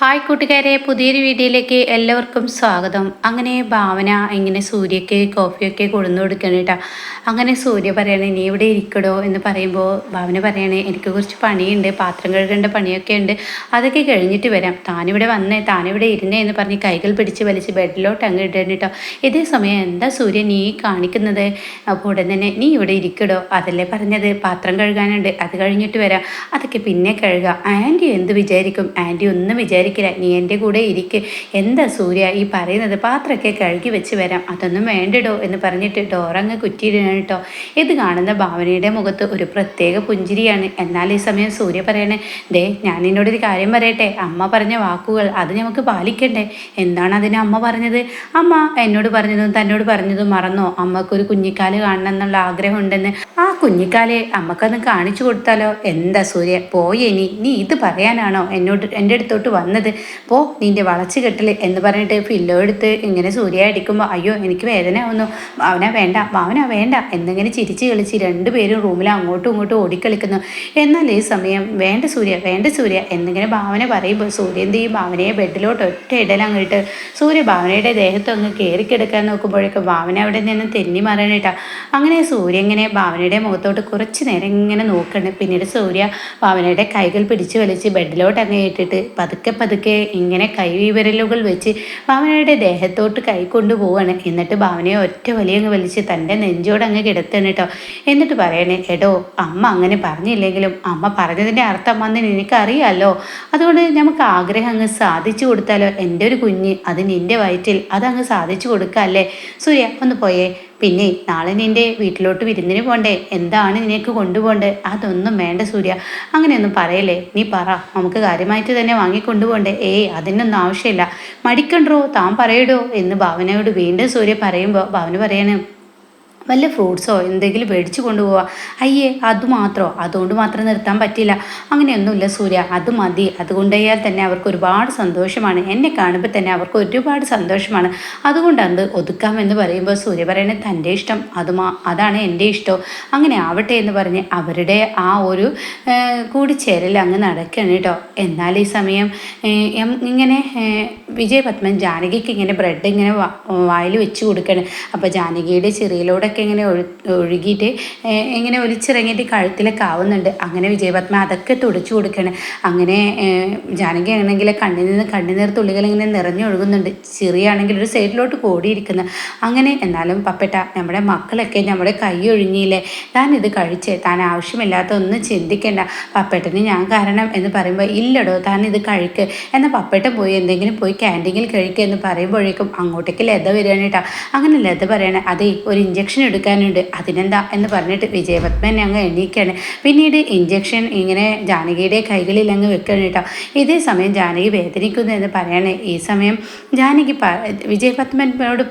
Hi കൂട്ടുകാരെ പുതിയൊരു വീഡിയോയിലേക്ക് എല്ലാവർക്കും സ്വാഗതം. അങ്ങനെ ഭാവന ഇങ്ങനെ സൂര്യക്ക് കോഫിയൊക്കെ കൊടുന്നു കൊടുക്കണം കേട്ടോ. അങ്ങനെ സൂര്യ പറയണേ നീ ഇവിടെ ഇരിക്കടോ എന്ന് പറയുമ്പോൾ ഭാവന പറയണേ എനിക്ക് കുറച്ച് പണിയുണ്ട് പാത്രം കഴുകേണ്ട പണിയൊക്കെ ഉണ്ട്. അതൊക്കെ കഴിഞ്ഞിട്ട് വരാം. താനിവിടെ വന്നേ താനിവിടെ ഇരുന്നേ എന്ന് പറഞ്ഞ് കൈകൾ പിടിച്ച് വലിച്ച് ബെഡിലോട്ട് അങ്ങ് ഇടണം കേട്ടോ. ഇതേ സമയം എന്താ സൂര്യ നീ കാണിക്കുന്നത്? അപ്പോൾ ഉടൻ തന്നെ നീ ഇവിടെ ഇരിക്കടോ അതല്ലേ പറഞ്ഞത്? പാത്രം കഴുകാനുണ്ട് അത് കഴിഞ്ഞിട്ട് വരാം. അതൊക്കെ പിന്നെ കഴുകാം. ആന്റി എന്ത് വിചാരിക്കും? ആന്റി ഒന്നും വിചാരിക്കില്ല നീ എന്റെ കൂടെ ഇരിക്ക്. എന്താ സൂര്യ ഈ പറയുന്നത്? പാത്രമൊക്കെ കഴുകി വെച്ച് വരാം. അതൊന്നും വേണ്ടിടോ എന്ന് പറഞ്ഞിട്ട് ഡോറങ്ങ് കുറ്റിയിടണം കേട്ടോ. ഇത് കാണുന്ന ഭാവനയുടെ മുഖത്ത് ഒരു പ്രത്യേക പുഞ്ചിരിയാണ്. എന്നാൽ ഈ സമയം സൂര്യ പറയണേ ദേ ഞാൻ നിന്നോടൊരു കാര്യം പറയട്ടെ. അമ്മ പറഞ്ഞ വാക്കുകൾ അത് നമുക്ക് പാലിക്കണ്ടേ? എന്താണ് അതിന് അമ്മ പറഞ്ഞത്? അമ്മ എന്നോട് പറഞ്ഞതും തന്നോട് പറഞ്ഞതും മറന്നോ? അമ്മക്കൊരു കുഞ്ഞിക്കാൽ കാണണം എന്നുള്ള ആഗ്രഹം ഉണ്ടെന്ന്. ആ കുഞ്ഞിക്കാലെ അമ്മക്കൊന്ന് കാണിച്ചു കൊടുത്താലോ? എന്താ സൂര്യ? പോയി ഇനി. നീ ഇത് പറയാനാണോ? എന്നോട് എന്റെ അടുത്തോട്ട് വന്നത് പോ നിന്റെ വളച്ച് കെട്ടൽ എന്ന് പറഞ്ഞിട്ട് പില്ലോ എടുത്ത് ഇങ്ങനെ സൂര്യ അടിക്കുമ്പോൾ അയ്യോ എനിക്ക് വേദന ആവുന്നു. ഭാവന വേണ്ട ഭാവന വേണ്ട എന്നിങ്ങനെ ചിരിച്ച് കളിച്ച് രണ്ടുപേരും റൂമിൽ അങ്ങോട്ടും ഇങ്ങോട്ടും ഓടിക്കളിക്കുന്നു. എന്നാൽ ഈ സമയം വേണ്ട സൂര്യ വേണ്ട സൂര്യ എന്നിങ്ങനെ ഭാവന പറയുമ്പോൾ സൂര്യ എന്ത് ചെയ്യും? ഭാവനയെ ബെഡിലോട്ട് ഒറ്റ ഇടലങ്ങിട്ട് സൂര്യ ഭാവനയുടെ ദേഹത്ത് അങ്ങ് കയറി കിടക്കാൻ നോക്കുമ്പോഴേക്കും ഭാവന അവിടെ നിന്ന് തെന്നി മറണിട്ടാ അങ്ങനെ സൂര്യ ഇങ്ങനെ ഭാവനയുടെ മുഖത്തോട്ട് കുറച്ച് നേരം ഇങ്ങനെ നോക്കണം. പിന്നീട് സൂര്യ ഭാവനയുടെ കൈകൾ പിടിച്ച് വലിച്ച് ബെഡിലോട്ട് അങ്ങ് ഇട്ടിട്ട് പതുക്കെ പതുക്കെ ഇങ്ങനെ കൈവിവരലുകൾ വെച്ച് ഭാവനയുടെ ദേഹത്തോട്ട് കൈ കൊണ്ടുപോവാണ് എന്നിട്ട് ഭാവനയെ ഒറ്റ വലിയങ്ങ് വലിച്ച് തന്റെ നെഞ്ചോട് അങ്ങ് കിടത്തണം കേട്ടോ എന്നിട്ട് പറയണേ എടോ അമ്മ അങ്ങനെ പറഞ്ഞില്ലെങ്കിലും അമ്മ പറഞ്ഞതിന്റെ അർത്ഥം വന്ന് നിനക്കറിയാമല്ലോ അതുകൊണ്ട് നമുക്ക് ആഗ്രഹം അങ്ങ് സാധിച്ചു കൊടുത്താലോ? എന്റെ ഒരു കുഞ്ഞ് അത് നിന്റെ വയറ്റിൽ അതങ്ങ് സാധിച്ചു കൊടുക്കാം അല്ലേ? സൂര്യ ഒന്ന് പോയേ. പിന്നെ നാളെ നിന്റെ വീട്ടിലോട്ട് വിരുന്നിന് പോണ്ടേ? എന്താണ് നിനക്ക് കൊണ്ടുപോണ്ടേ അതൊന്നും വേണ്ട സൂര്യ. അങ്ങനെയൊന്നും പറയല്ലേ? നീ പറ. നമുക്ക് കാര്യമായിട്ട് തന്നെ വാങ്ങിക്കൊണ്ടുപോണ്ടേ ഏയ് അതിനൊന്നും ആവശ്യമില്ല. മടിക്കണ്ടോ? താൻ പറയടോ എന്ന് ഭാവനയോട് വീണ്ടും സൂര്യ പറയുമ്പോൾ ഭാവന പറയാണ് വല്ല ഫ്രൂട്ട്സോ എന്തെങ്കിലും മേടിച്ചു കൊണ്ടുപോവാ. അയ്യേ അത് മാത്രമോ അതുകൊണ്ട് മാത്രം നിർത്താൻ പറ്റില്ല. അങ്ങനെയൊന്നുമില്ല സൂര്യ. അത് മതി. അതുകൊണ്ടയാൽ തന്നെ അവർക്ക് ഒരുപാട് സന്തോഷമാണ്. എന്നെ കാണുമ്പോൾ തന്നെ അവർക്ക് ഒരുപാട് സന്തോഷമാണ്. അതുകൊണ്ട് അത് ഒതുക്കാമെന്ന് പറയുമ്പോൾ സൂര്യ പറയണത് തന്റെ ഇഷ്ടം. അത് അതാണ് എന്റെ ഇഷ്ടം. അങ്ങനെ ആവട്ടെ എന്ന് പറഞ്ഞ് അവരുടെ ആ ഒരു കൂടിച്ചേരൽ അങ്ങ് നടക്കുകയാണ് കേട്ടോ. എന്നാൽ ഈ സമയം ഇങ്ങനെ വിജയപത്മൻ ജാനകിക്ക് ഇങ്ങനെ ബ്രെഡ് ഇങ്ങനെ വായിൽ വെച്ച് കൊടുക്കണം അപ്പോൾ ജാനകിയുടെ ചെറിയിലൂടെയൊക്കെ ഇങ്ങനെ ഒഴു ഒഴുകിയിട്ട് ഇങ്ങനെ ഒലിച്ചിറങ്ങിയിട്ട് കഴുത്തിലൊക്കെ ആവുന്നുണ്ട്. അങ്ങനെ വിജയപത്മ അതൊക്കെ തുടച്ചു കൊടുക്കണം. അങ്ങനെ ജാനകി ആണെങ്കിൽ കണ്ണിൽ നിന്ന് കണ്ണുനീർ തുള്ളികൾ ഇങ്ങനെ നിറഞ്ഞൊഴുകുന്നുണ്ട് ചെറിയാണെങ്കിൽ ഒരു സൈഡിലോട്ട് കോടിയിരിക്കുന്നു. അങ്ങനെ എന്നാലും പപ്പട്ട നമ്മുടെ മക്കളൊക്കെ നമ്മുടെ കൈ ഒഴിഞ്ഞില്ലേ? താൻ ഇത് കഴിച്ചേ. താൻ ആവശ്യമില്ലാത്ത ഒന്നും ചിന്തിക്കേണ്ട. പപ്പേട്ടന് ഞാൻ കാരണം എന്ന് പറയുമ്പോൾ ഇല്ലടോ താൻ ഇത് കഴിക്ക്. എന്നാൽ പപ്പേട്ടൻ പോയി എന്തെങ്കിലും പോയി ക്യാന്റീനിൽ കഴിക്കുക എന്ന് പറയുമ്പോഴേക്കും അങ്ങോട്ടേക്ക് ലത വരികയാണ് കേട്ടോ. അങ്ങനെ ലത പറയണേ അതേ ഒരു ഇഞ്ചക്ഷൻ എടുക്കാനുണ്ട്. അതിനെന്താ എന്ന് പറഞ്ഞിട്ട് വിജയപത്മൻ അങ്ങ് എണീക്കാണ്. പിന്നീട് ഇഞ്ചക്ഷൻ ഇങ്ങനെ ജാനകിയുടെ കൈകളിൽ അങ്ങ് വെക്കുകയാണ് കേട്ടോ. ഇതേ സമയം ജാനകി വേദനിക്കുന്നു എന്ന് പറയണേ. ഈ സമയം ജാനകി പ വിജയപത്മനോട്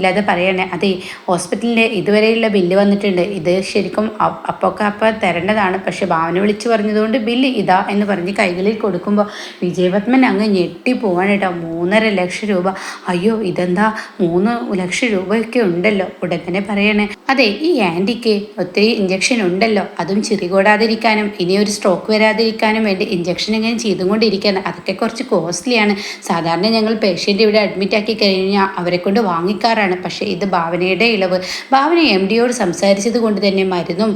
ലത പറയണേ അതേ ഹോസ്പിറ്റലിന്റെ ഇതുവരെയുള്ള ബില്ല് വന്നിട്ടുണ്ട്. ഇത് ശരിക്കും അപ്പൊക്കെ അപ്പം തരേണ്ടതാണ്. പക്ഷെ ഭാവന വിളിച്ചു പറഞ്ഞതുകൊണ്ട് ബില്ല് ഇതാ എന്ന് പറഞ്ഞ് കൈകളിൽ കൊടുക്കുമ്പോൾ വിജയപത്മൻ അങ്ങ് ഞെട്ടി പോവാണ് കേട്ടോ. മൂന്നര ലക്ഷം രൂപ. അയ്യോ ഇതെന്താ? മൂന്ന് ലക്ഷം രൂപയൊക്കെ ഉണ്ടല്ലോ. ഉടൻ തന്നെ പറയണേ അതെ ഈ ആന്റിക്ക് ഒത്തിരി ഇഞ്ചക്ഷൻ ഉണ്ടല്ലോ. അതും ചിറികൂടാതിരിക്കാനും ഇനി ഒരു സ്ട്രോക്ക് വരാതിരിക്കാനും വേണ്ടി ഇഞ്ചക്ഷൻ ഇങ്ങനെ ചെയ്തുകൊണ്ടിരിക്കുകയാണ്. അതൊക്കെ കുറച്ച് കോസ്റ്റ്ലിയാണ് സാധാരണ ഞങ്ങൾ പേഷ്യന്റ് ഇവിടെ അഡ്മിറ്റ് ആക്കി കഴിഞ്ഞാൽ അവരെ കൊണ്ട് വാങ്ങിക്കാറാണ്. പക്ഷേ ഇത് ഭാവനയുടെ ഇളവ്. ഭാവന എം ഡിയോട് സംസാരിച്ചത് കൊണ്ട് തന്നെ മരുന്നും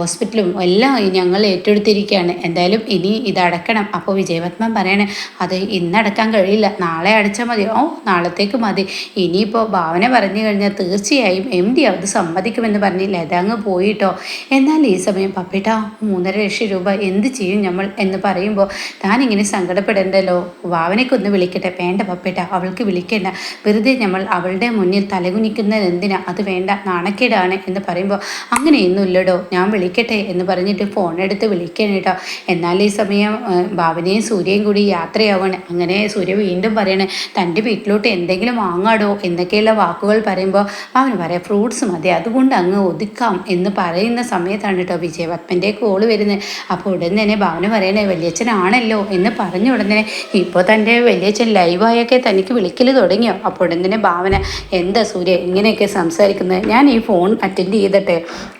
ഹോസ്പിറ്റലും എല്ലാം ഞങ്ങൾ ഏറ്റെടുത്തിരിക്കുകയാണ്. എന്തായാലും ഇനി ഇതടക്കണം അപ്പോൾ വിജയപത്മൻ പറയണേ അത് ഇന്നടക്കാൻ കഴിയില്ല. നാളെ അടച്ചാൽ മതി. ഓ നാളത്തേക്ക് മതി. ഇനിയിപ്പോൾ ഭാവന പറഞ്ഞു കഴിഞ്ഞാൽ തീർച്ചയായും എം ഡി അത് സമ്മതിക്കുമെന്ന് പറഞ്ഞ് ലതാങ് പോയിട്ടോ. എന്നാൽ ഈ സമയം പപ്പേട്ട മൂന്നര ലക്ഷം രൂപ എന്ത് ചെയ്യും നമ്മൾ എന്ന് പറയുമ്പോൾ താൻ ഇങ്ങനെ സങ്കടപ്പെടേണ്ടല്ലോ. ഭാവനയ്ക്കൊന്ന് വിളിക്കട്ടെ. വേണ്ട പപ്പേട്ട അവൾക്ക് വിളിക്കേണ്ട. വെറുതെ നമ്മൾ അവളുടെ മുന്നിൽ തലകുനിക്കുന്നത് എന്തിനാ? അത് വേണ്ട നാണക്കേടാണ് എന്ന് പറയുമ്പോൾ അങ്ങനെയൊന്നുമില്ലടോ ഞാൻ വിളിക്കട്ടെ എന്ന് പറഞ്ഞിട്ട് ഫോൺ എടുത്ത് വിളിക്കണം കേട്ടോ. എന്നാൽ ഈ സമയം ഭാവനയും സൂര്യയും കൂടി യാത്രയാവാണ് അങ്ങനെ സൂര്യ വീണ്ടും പറയണേ തന്റെ വീട്ടിലോട്ട് എന്തെങ്കിലും വാങ്ങാടോ? എന്നൊക്കെയുള്ള വാക്കുകൾ പറയുമ്പോൾ അവന് പറയാം ഫ്രൂട്ട്സ് മതി. അതെ അതുകൊണ്ട് അങ്ങ് ഒതുക്കാം എന്ന് പറയുന്ന സമയത്താണ് കേട്ടോ വിജയപത്മന്റെ കോൾ വരുന്നത്. അപ്പോൾ ഉടൻ തന്നെ ഭാവന പറയണേ വലിയച്ഛനാണല്ലോ എന്ന് പറഞ്ഞ ഉടനെ ഇപ്പോൾ തന്റെ വലിയച്ഛൻ ലൈവായൊക്കെ തനിക്ക് വിളിക്കൽ തുടങ്ങിയോ? അപ്പോൾ ഉടൻ തന്നെ ഭാവന എന്താ സൂര്യ ഇങ്ങനെയൊക്കെ സംസാരിക്കുന്നത്? ഞാൻ ഈ ഫോൺ അറ്റൻഡ് ചെയ്തിട്ടെ.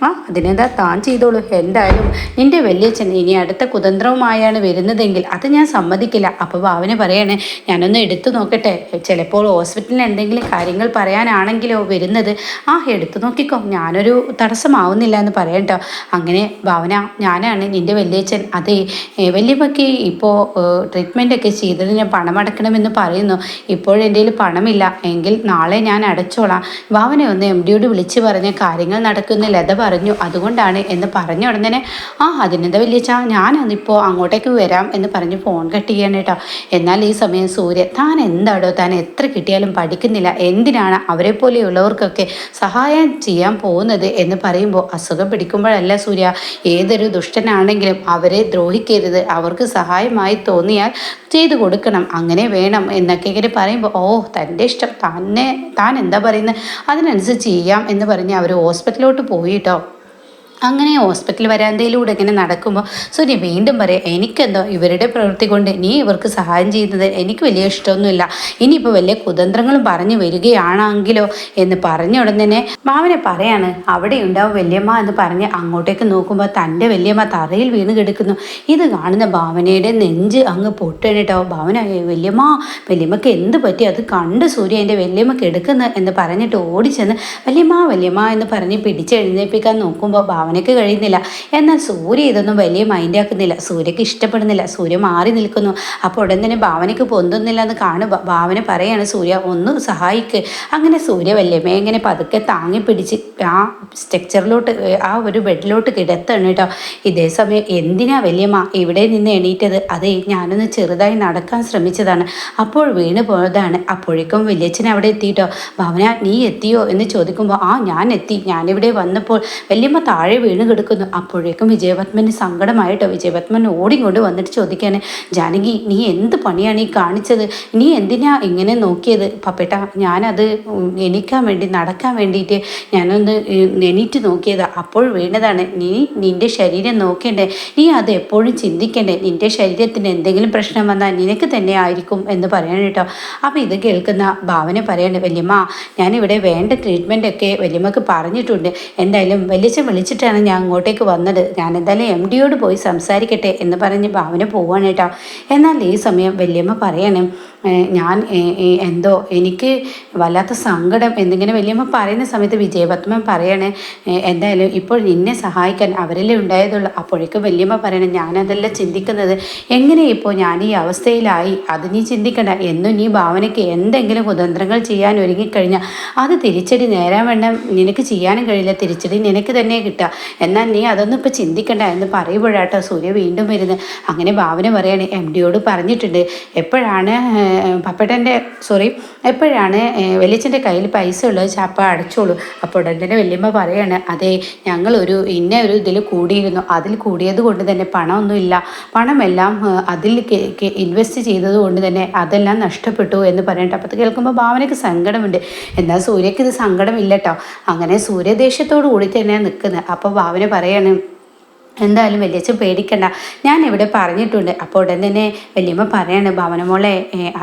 ആ അതിനെന്താ താൻ ചെയ്തോളൂ. എന്തായാലും നിന്റെ വലിയച്ഛൻ ഇനി അടുത്ത കുതന്ത്രവുമായാണ് വരുന്നതെങ്കിൽ അത് ഞാൻ സമ്മതിക്കില്ല. അപ്പോൾ ഭാവന പറയണേ ഞാനൊന്ന് എടുത്തു നോക്കട്ടെ. ചിലപ്പോൾ ഹോസ്പിറ്റലിൽ എന്തെങ്കിലും കാര്യങ്ങൾ പറയാനാണെങ്കിലോ വരുന്നത്. ആ എടുത്തു നോക്കിക്കോ ഞാനൊരു തടസ്സമാവുന്നില്ല എന്ന് പറയട്ടോ അങ്ങനെ ഭാവന ഞാനാണ് നിന്റെ വലിയച്ഛൻ. അതെ വല്യമ്മയ്ക്ക് ഇപ്പോൾ ട്രീറ്റ്മെന്റ് ഒക്കെ ചെയ്തതിന് പണമടക്കണമെന്ന് പറയുന്നു. ഇപ്പോഴെന്റെ കയ്യിൽ പണമില്ല. എങ്കിൽ നാളെ ഞാൻ അടച്ചോളാം. ഭാവന ഒന്ന് എം ഡിയോട് വിളിച്ച് പറഞ്ഞ കാര്യങ്ങൾ നടക്കുന്ന ലത പറഞ്ഞു. അതുകൊണ്ടാണ് എന്ന് പറഞ്ഞ ഉടനെ ആ അതിനെന്താ വലിയച്ഛ ഞാനൊന്നിപ്പോൾ അങ്ങോട്ടേക്ക് വരാം എന്ന് പറഞ്ഞ് ഫോൺ കട്ട് ചെയ്യണം കേട്ടോ. എന്നാൽ ഈ സമയം സൂര്യ താൻ എന്താടോ താൻ എത്ര കിട്ടിയാലും പഠിക്കുന്നില്ല. എന്തിനാണ് അവരെ പോലെയുള്ളവർക്കൊക്കെ സഹായം ചെയ്യാൻ പോകുന്നത് എന്ന് പറയുമ്പോൾ അസുഖം പിടിക്കുമ്പോഴല്ല സൂര്യ. ഏതൊരു ദുഷ്ടനാണെങ്കിലും അവരെ ദ്രോഹിക്കരുത്. അവർക്ക് സഹായമായി തോന്നിയാൽ ചെയ്തു കൊടുക്കണം. അങ്ങനെ വേണം എന്നൊക്കെ ഇങ്ങനെ പറയുമ്പോൾ ഓ തന്റെ ഇഷ്ടം. തന്നെ താൻ എന്താ പറയുന്നത്? അതിനനുസരിച്ച് ചെയ്യാം എന്ന് പറഞ്ഞ് അവർ ഹോസ്പിറ്റലിലോട്ട് പോയിട്ടോ അങ്ങനെ ഹോസ്പിറ്റൽ വരാന്തയിലൂടെ ഇങ്ങനെ നടക്കുമ്പോൾ സൂര്യ വീണ്ടും പറയാം എനിക്കെന്തോ ഇവരുടെ പ്രവൃത്തി കൊണ്ട് നീ ഇവർക്ക് സഹായം ചെയ്യുന്നത് എനിക്ക് വലിയ ഇഷ്ടമൊന്നുമില്ല. ഇനിയിപ്പോൾ വലിയ കുതന്ത്രങ്ങളും പറഞ്ഞു വരികയാണെങ്കിലോ? എന്ന് പറഞ്ഞ ഉടൻ തന്നെ മാവനെ പറയാണ് അവിടെ ഉണ്ടാവും വല്യമ്മ എന്ന് പറഞ്ഞ് അങ്ങോട്ടേക്ക് നോക്കുമ്പോൾ തന്റെ വല്യമ്മ തറയിൽ വീണ് കിടക്കുന്നു. ഇത് കാണുന്ന ഭാവനയുടെ നെഞ്ച് അങ്ങ് പൊട്ടണിട്ടോ ഭാവന "ഏ, വല്യമ്മ വല്യമ്മക്ക് എന്ത് പറ്റി? അത് കണ്ട് സൂര്യ എന്റെ വല്യമ്മക്ക് എടുക്കുന്നു എന്ന് പറഞ്ഞിട്ട് ഓടിച്ചെന്ന് വല്യമ്മ വല്യമ്മ എന്ന് പറഞ്ഞ് പിടിച്ചെഴുന്നേൽപ്പിക്കാൻ നോക്കുമ്പോൾ ഭാവനയ്ക്ക് കഴിയുന്നില്ല. എന്നാൽ സൂര്യ ഇതൊന്നും വലിയ മൈൻഡ് ആക്കുന്നില്ല. സൂര്യക്ക് ഇഷ്ടപ്പെടുന്നില്ല. സൂര്യ മാറി നിൽക്കുന്നു. അപ്പോൾ ഉടൻ തന്നെ ഭാവനയ്ക്ക് പൊന്തുന്നില്ല എന്ന് കാണുക ഭാവന പറയാണ് സൂര്യ ഒന്ന് സഹായിക്ക്. അങ്ങനെ സൂര്യ വല്യമ്മയെ ഇങ്ങനെ പതുക്കെ താങ്ങി പിടിച്ച് ആ സ്ട്രക്ചറിലോട്ട് ആ ഒരു ബെഡിലോട്ട് കിടത്താണ് കേട്ടോ. ഇതേ സമയം എന്തിനാ വല്യമ്മ ഇവിടെ നിന്ന് എണീറ്റത്? അതെ ഞാനൊന്ന് ചെറുതായി നടക്കാൻ ശ്രമിച്ചതാണ്. അപ്പോൾ വീണ് പോയതാണ്. അപ്പോഴേക്കും വലിയച്ഛൻ അവിടെ എത്തിയിട്ടോ ഭാവന നീ എത്തിയോ? എന്ന് ചോദിക്കുമ്പോൾ ആ ഞാൻ എത്തി. ഞാനിവിടെ വന്നപ്പോൾ വല്യമ്മ താഴെ വീണ് കിടക്കുന്നു. അപ്പോഴേക്കും വിജയപത്മന് സങ്കടമായിട്ടോ വിജയപത്മൻ ഓടിക്കൊണ്ട് വന്നിട്ട് ചോദിക്കാന് ജാനകി നീ എന്ത് പണിയാണ് ഈ കാണിച്ചത്? നീ എന്തിനാ ഇങ്ങനെ നോക്കിയത്? പപ്പേട്ട ഞാനത് എണീക്കാൻ വേണ്ടി നടക്കാൻ വേണ്ടിയിട്ട് ഞാനൊന്ന് എണീറ്റ് നോക്കിയത്. അപ്പോൾ വീണതാണ്. നീ നിന്റെ ശരീരം നോക്കേണ്ടേ. നീ അത് എപ്പോഴും ചിന്തിക്കണ്ടേ. നിന്റെ ശരീരത്തിന് എന്തെങ്കിലും പ്രശ്നം വന്നാൽ നിനക്ക് തന്നെ ആയിരിക്കും എന്ന് പറയണം കേട്ടോ. അപ്പോൾ ഇത് കേൾക്കുന്ന ഭാവന പറയണേ വല്യമ്മ ഞാനിവിടെ വേണ്ട ട്രീറ്റ്മെന്റ് ഒക്കെ വല്യമ്മക്ക് പറഞ്ഞിട്ടുണ്ട്. എന്തായാലും വലിയച്ഛൻ വിളിച്ചിട്ടാണ് ഞാൻ അങ്ങോട്ടേക്ക് വന്നത്. ഞാൻ എന്തായാലും എം ഡിയോട് പോയി സംസാരിക്കട്ടെ എന്ന് പറഞ്ഞ് ഭാവന പോവാണ് കേട്ടോ. എന്നാൽ ഈ സമയം വല്യമ്മ പറയണം ഞാൻ എന്തോ എനിക്ക് വല്ലാത്ത സങ്കടം എന്നിങ്ങനെ വല്യമ്മ പറയുന്ന സമയത്ത് വിജയപത്മൻ പറയണേ "ഏഹ് എന്തായാലും ഇപ്പോൾ നിന്നെ സഹായിക്കാൻ അവരല്ലേ ഉണ്ടായതുള്ളൂ. അപ്പോഴേക്കും വല്യമ്മ പറയണേ ഞാനതല്ല ചിന്തിക്കുന്നത്. എങ്ങനെ ഇപ്പോൾ ഞാൻ ഈ അവസ്ഥയിലായി? അത് നീ ചിന്തിക്കണ്ട. എന്നും നീ ഭാവനയ്ക്ക് എന്തെങ്കിലും കുതന്ത്രങ്ങൾ ചെയ്യാൻ ഒരുങ്ങിക്കഴിഞ്ഞാൽ അത് തിരിച്ചടി നേരാൻ വേണ്ട നിനക്ക് ചെയ്യാനും കഴിയില്ല. തിരിച്ചടി നിനക്ക് തന്നെ കിട്ടുക. എന്നാൽ നീ അതൊന്നും ഇപ്പോൾ ചിന്തിക്കണ്ട എന്ന് പറയുമ്പോഴാട്ടോ സൂര്യ വീണ്ടും വരുന്നത്. അങ്ങനെ ഭാവന പറയാണ് എം ഡിയോട് പറഞ്ഞിട്ടുണ്ട് എപ്പോഴാണ് പപ്പട്ടന്റെ സോറി എപ്പോഴാണ് വലിയച്ഛന്റെ കയ്യിൽ പൈസ ഉള്ളത് ചാപ്പ അടച്ചോളൂ. അപ്പോൾ ഉടൻ തന്നെ വല്യമ്മ പറയാണ് അതെ ഞങ്ങളൊരു ഇന്ന ഒരു ഇതിൽ കൂടിയിരുന്നു. അതിൽ കൂടിയത് കൊണ്ട് തന്നെ പണമൊന്നുമില്ല പണമെല്ലാം അതിൽ ഇൻവെസ്റ്റ് ചെയ്തത് കൊണ്ട് തന്നെ അതെല്ലാം നഷ്ടപ്പെട്ടു എന്ന് പറയട്ടെ അപ്പോൾ കേൾക്കുമ്പോൾ ഭാവനയ്ക്ക് സങ്കടമുണ്ട്. എന്നാൽ സൂര്യക്ക് ഇത് സങ്കടമില്ല കേട്ടോ അങ്ങനെ സൂര്യദേശത്തോടു കൂടി തന്നെയാണ് നിൽക്കുന്നത്. അപ്പോൾ ഭാവന പറയാണ് എന്തായാലും വലിയച്ഛൻ പേടിക്കണ്ട. ഞാൻ ഇവിടെ പറഞ്ഞിട്ടുണ്ട്. അപ്പോൾ ഉടൻ തന്നെ വലിയമ്മ പറയാണ് ഭവനമോളെ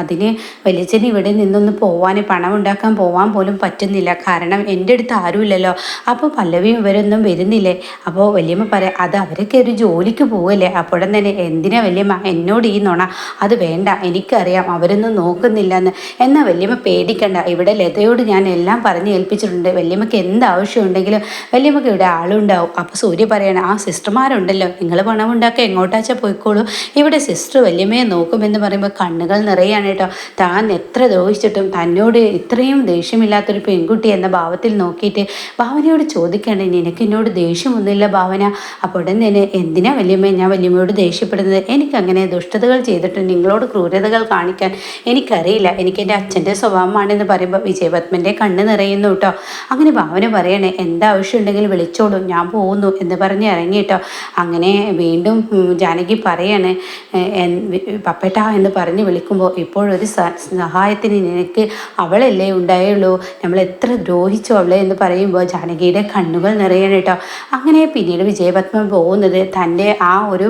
അതിന് വലിയച്ഛൻ ഇവിടെ നിന്നൊന്ന് പോവാൻ പണം ഉണ്ടാക്കാൻ പോവാൻ പോലും പറ്റുന്നില്ല. കാരണം എന്റെ അടുത്ത് ആരുമില്ലല്ലോ. അപ്പോൾ പല്ലവിയും ഇവരൊന്നും വരുന്നില്ലേ? അപ്പോൾ വലിയമ്മ പറയാം അത് അവരൊക്കെ ഒരു ജോലിക്ക് പോവല്ലേ? അപ്പോഴും തന്നെ എന്തിനാ വലിയമ്മ എന്നോട് ഈ നുണ? അത് വേണ്ട. എനിക്കറിയാം അവരൊന്നും നോക്കുന്നില്ല എന്ന് എന്നാൽ വലിയമ്മ പേടിക്കണ്ട. ഇവിടെ ലതയോട് ഞാൻ എല്ലാം പറഞ്ഞ് ഏൽപ്പിച്ചിട്ടുണ്ട്. വലിയമ്മക്ക് എന്ത് ആവശ്യമുണ്ടെങ്കിലും വലിയമ്മക്ക് ഇവിടെ ആളുണ്ടാവും. അപ്പോൾ സൂര്യ പറയണം ആ സിസ്റ്റർമാരുണ്ടല്ലോ നിങ്ങൾ പണം ഉണ്ടാക്കുക എങ്ങോട്ടാച്ചാൽ പോയിക്കോളൂ? ഇവിടെ സിസ്റ്റർ വല്യമ്മയെ നോക്കുമെന്ന് പറയുമ്പോൾ കണ്ണുകൾ നിറയാണ് കേട്ടോ. താൻ എത്ര ദ്രോഹിച്ചിട്ടും തന്നോട് ഇത്രയും ദേഷ്യമില്ലാത്തൊരു പെൺകുട്ടി എന്ന ഭാവത്തിൽ നോക്കിയിട്ട് ഭാവനയോട് ചോദിക്കണ്ടേ നിനക്ക് എന്നോട് ദേഷ്യമൊന്നുമില്ല ഭാവന? അപ്പോൾ ഉടൻ തന്നെ എന്തിനാ വല്യമ്മ ഞാൻ വല്യമ്മയോട് ദേഷ്യപ്പെടുന്നത്? എനിക്കങ്ങനെ ദുഷ്ടതകൾ ചെയ്തിട്ട് നിങ്ങളോട് ക്രൂരതകൾ കാണിക്കാൻ എനിക്കറിയില്ല. എനിക്ക് എന്റെ അച്ഛന്റെ സ്വഭാവമാണെന്ന് പറയുമ്പോൾ വിജയപത്മന്റെ കണ്ണ് നിറയുന്നു കേട്ടോ. അങ്ങനെ ഭാവന പറയണേ എന്താവശ്യമുണ്ടെങ്കിൽ വിളിച്ചോളൂ ഞാൻ പോകുന്നു എന്ന് പറഞ്ഞ് ഇറങ്ങി കേട്ടോ. അങ്ങനെ വീണ്ടും ജാനകി പറയാണ് പപ്പേട്ട എന്ന് പറഞ്ഞ് വിളിക്കുമ്പോൾ ഇപ്പോഴൊരു സഹായത്തിന് നിനക്ക് അവളല്ലേ ഉണ്ടായുള്ളൂ? നമ്മൾ എത്ര ദ്രോഹിച്ചു അവളെ എന്ന് പറയുമ്പോൾ ജാനകിയുടെ കണ്ണുകൾ നിറയണം കേട്ടോ. അങ്ങനെ പിന്നീട് വിജയപത്മ പോകുന്നത് തന്റെ ആ ഒരു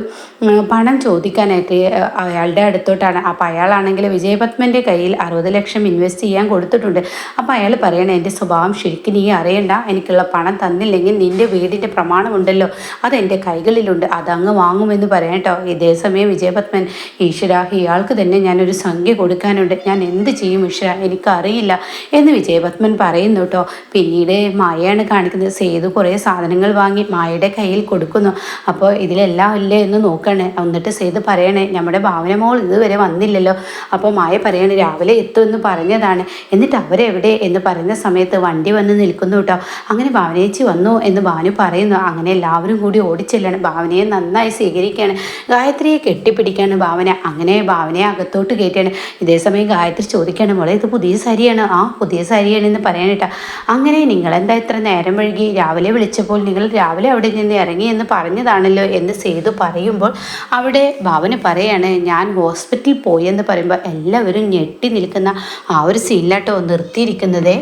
പണം ചോദിക്കാനായിട്ട് അയാളുടെ അടുത്തോട്ടാണ്. അപ്പോൾ അയാളാണെങ്കിൽ വിജയപത്മന്റെ കയ്യിൽ അറുപത് ലക്ഷം ഇൻവെസ്റ്റ് ചെയ്യാൻ കൊടുത്തിട്ടുണ്ട്. അപ്പോൾ അയാൾ പറയണേ എന്റെ സ്വഭാവം ശരിക്കും നീ അറിയണ്ട. എനിക്കുള്ള പണം തന്നില്ലെങ്കിൽ നിന്റെ വീടിന്റെ പ്രമാണമുണ്ടല്ലോ. അത് എന്റെ കൈകളിലുണ്ട്. അതങ്ങ് വാങ്ങുമെന്ന് പറയാം കേട്ടോ. ഇതേ സമയം വിജയപത്മൻ ഈശ്വര ഇയാൾക്ക് തന്നെ ഞാനൊരു സംഖ്യ കൊടുക്കാനുണ്ട്. ഞാൻ എന്ത് ചെയ്യും ഈശ്വര? എനിക്കറിയില്ല എന്ന് വിജയപത്മൻ പറയുന്നു കേട്ടോ. പിന്നീട് മായയാണ് കാണിക്കുന്നത്. സേതു കുറേ സാധനങ്ങൾ വാങ്ങി മായയുടെ കയ്യിൽ കൊടുക്കുന്നു. അപ്പോൾ ഇതിലെല്ലാം ഇല്ലേ എന്ന് നോക്കണേ. എന്നിട്ട് സേതു പറയണേ നമ്മുടെ ഭാവന മോൾ ഇതുവരെ വന്നില്ലല്ലോ. അപ്പോൾ മായ പറയണേ രാവിലെ എത്തുമെന്ന് പറഞ്ഞതാണ്. എന്നിട്ട് അവരെവിടെ? എന്ന് പറയുന്ന സമയത്ത് വണ്ടി വന്ന് നിൽക്കുന്നു കേട്ടോ. അങ്ങനെ ഭാവനേച്ചി വന്നു എന്ന് ഭാനു പറയുന്നു. അങ്ങനെ എല്ലാവരും കൂടി ഓടിച്ചെല്ലാണ് ഭാവനയെ നന്നായി സ്വീകരിക്കുകയാണ്. ഗായത്രിയെ കെട്ടിപ്പിടിക്കുകയാണ്. ഭാവന അങ്ങനെ ഭാവനയെ അകത്തോട്ട് കയറ്റുകയാണ്. ഇതേ സമയം ഗായത്രി ചോദിക്കുകയാണ് മോളെ ഇത് പുതിയ സാരിയാണ്? ആ പുതിയ സാരിയാണ് എന്ന് പറയാനിട്ടാ അങ്ങനെ നിങ്ങളെന്താ ഇത്ര നേരം വഴുകി രാവിലെ വിളിച്ചപ്പോൾ നിങ്ങൾ രാവിലെ അവിടെ നിന്ന് ഇറങ്ങി എന്ന് പറഞ്ഞതാണല്ലോ എന്ന് സേതു പറയുമ്പോൾ അവിടെ ഭാവന പറയാണ് ഞാൻ ഹോസ്പിറ്റലിൽ പോയി എന്ന് പറയുമ്പോൾ എല്ലാവരും ഞെട്ടി നിൽക്കുന്ന ആ ഒരു സീനിലാട്ടോ നിർത്തിയിരിക്കുന്നത്.